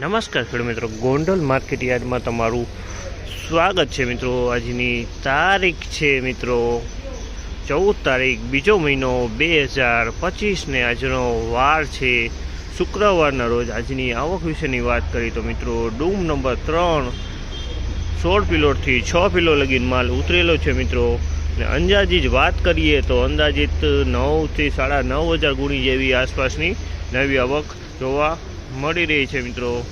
નમસ્કાર ખેડૂત મિત્રો. ગોંડલ માર્કેટ યાર્ડમાં તમારું સ્વાગત છે મિત્રો. આજની તારીખ છે મિત્રો ચૌદ તારીખ, બીજો મહિનો બે હજાર પચીસને આજનો વાર છે શુક્રવારના રોજ. આજની આવક વિશેની વાત કરી તો મિત્રો, ડૂમ નંબર ત્રણ, સોળ પિલોટથી છ પિલો લગીન માલ ઉતરેલો છે મિત્રો. ને અંદાજિત વાત કરીએ તો અંદાજિત નવથી સાડા નવ હજાર ગુણી જેવી આસપાસની નવી આવક જોવા મળી રહી છે મિત્રો.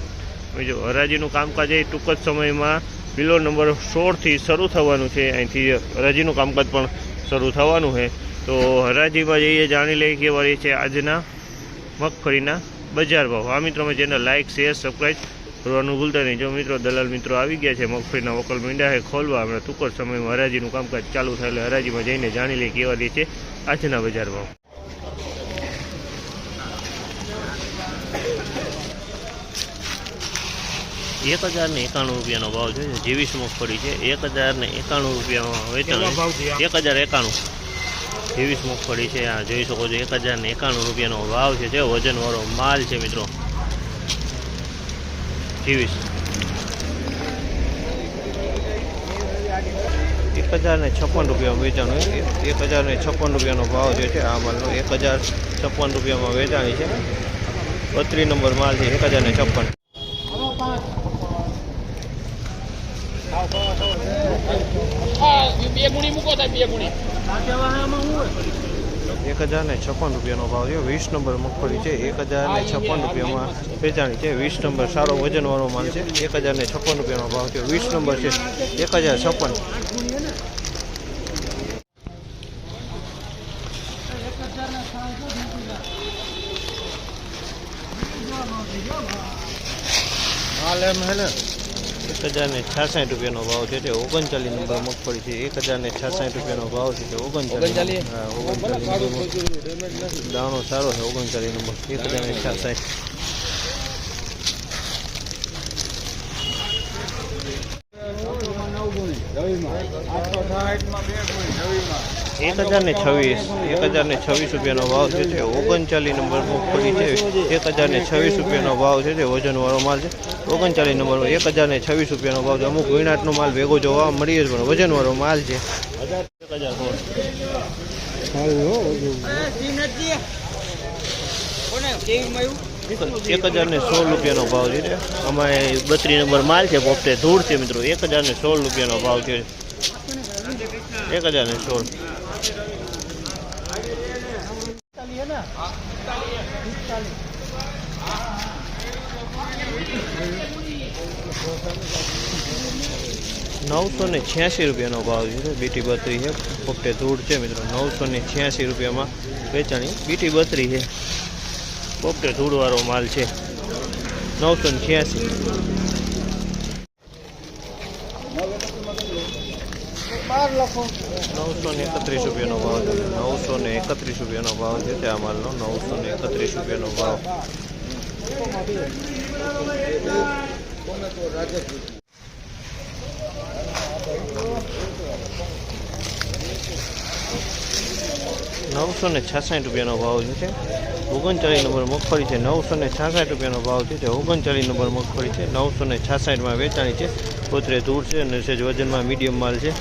જો હરાજીનું કામકાજ એ ટૂંક જ સમયમાં બિલો નંબર સોળથી શરૂ થવાનું છે. અહીંથી હરાજીનું કામકાજ પણ શરૂ થવાનું છે. તો હરાજીમાં જઈએ, જાણી લઈએ કેવા રહી છે આજના મગફળીના બજાર ભાવ. આ મિત્રો જેને લાઇક શેર સબસ્ક્રાઈબ કરવાનું ભૂલતા નહીં. જો મિત્રો, દલાલ મિત્રો આવી ગયા છે મગફળીના વકલ મીંડા છે ખોલવા, હમણાં ટૂંક સમયમાં હરાજીનું કામકાજ ચાલુ થાય એટલે હરાજીમાં જઈને જાણી લઈએ કેવા રહી છે આજના બજાર ભાવ. એક હજાર ને એકાણું રૂપિયાનો ભાવ છે જીવીસ મગફળી છે. એક હજાર ને એકાણું રૂપિયામાં વેચાણ એક હજાર એકાણું. જીવીસ મગફળી છે. આ જોઈ શકો છો. એક હજાર ને એકાણું રૂપિયાનો ભાવ છે. જે વજનવાળો માલ છે મિત્રો. જીવીસ એક હજાર ને છપ્પન રૂપિયામાં વેચાણ એક હજાર ને છપ્પન રૂપિયાનો ભાવ જે છે આ માલનો એક હજાર છપ્પન રૂપિયામાં વેચાણી છે. બત્રીસ નંબર માલ છે એક હજાર ને છપ્પન. એક હજાર ને છપ્પન રૂપિયાનો ભાવ છે વીસ નંબર મગફળી છે એક હજાર ને છપ્પન રૂપિયામાં વેચાણી છે વીસ નંબર સારો વજનવાળો માલ છે એક હજાર ને છપ્પન રૂપિયાનો ભાવ છે વીસ નંબર છે એક હજાર છપ્પન. એક હજાર ને છાસઠ રૂપિયાનો ભાવ છે તે ઓગણચાલીસ નંબર મગફળી છે. એક હજાર ને છાસઠ રૂપિયાનો ભાવ છે તે ઓગણચાલીસ હા, ઓગણચાલીસ દાણો સારો છે, ઓગણચાલીસ નંબર. એક હજાર ને છાસઠ. એક હજાર ને છવ્વીસ, એક હજાર ને છવ્વીસ રૂપિયાનો ભાવ છે, ઓગણચાલીસ નંબર મગફળી છે. એક હજાર ને છવ્વીસ રૂપિયાનો ભાવ છે જે વજનવાળો માલ છે. ઓગણચાલીસ નંબર એક હજાર ને છવ્વીસ રૂપિયાનો ભાવ છે. અમુક વિનાટનો માલ ભેગો જોવા મળી જ પણ વજનવાળો માલ છે. એક હજાર એક હજાર ને સોળ રૂપિયાનો ભાવ છે અમારે બત્રીસ નંબર માલ છે, પોપટે ધૂળ છે મિત્રો. એક હજાર ને સોળ રૂપિયાનો ભાવ છે. એક હજાર ને સોળ. નવસો ને છ્યાસી રૂપિયાનો ભાવ છે બીટી બત્રી છે. પોપટે ધૂળ છે મિત્રો નવસો ને છ્યાસી રૂપિયામાં વેચાણી બીટી બત્રી છે. પોપટે ધૂળવાળો માલ છે. નવસો ને છ્યાસી. નવસો એકત્રીસ રૂપિયાનો ભાવ છે. નવસો ને એકત્રીસ રૂપિયાનો ભાવ છે ત્યાં માલનો. નવસો ને એકત્રીસ રૂપિયાનો ભાવ. નવસો ને છાસઠ રૂપિયાનો ભાવ છે. ઓગણચાળીસ નંબર મગફળી છે. નવસો ને છાસઠ રૂપિયાનો ભાવ છે. તે ઓગણચાલીસ નંબર મગફળી છે. નવસો ને છાસઠમાં વેચાણી છે. પોતરે ધૂળ છે અને સેજ વજનમાં મીડિયમ માલ છે.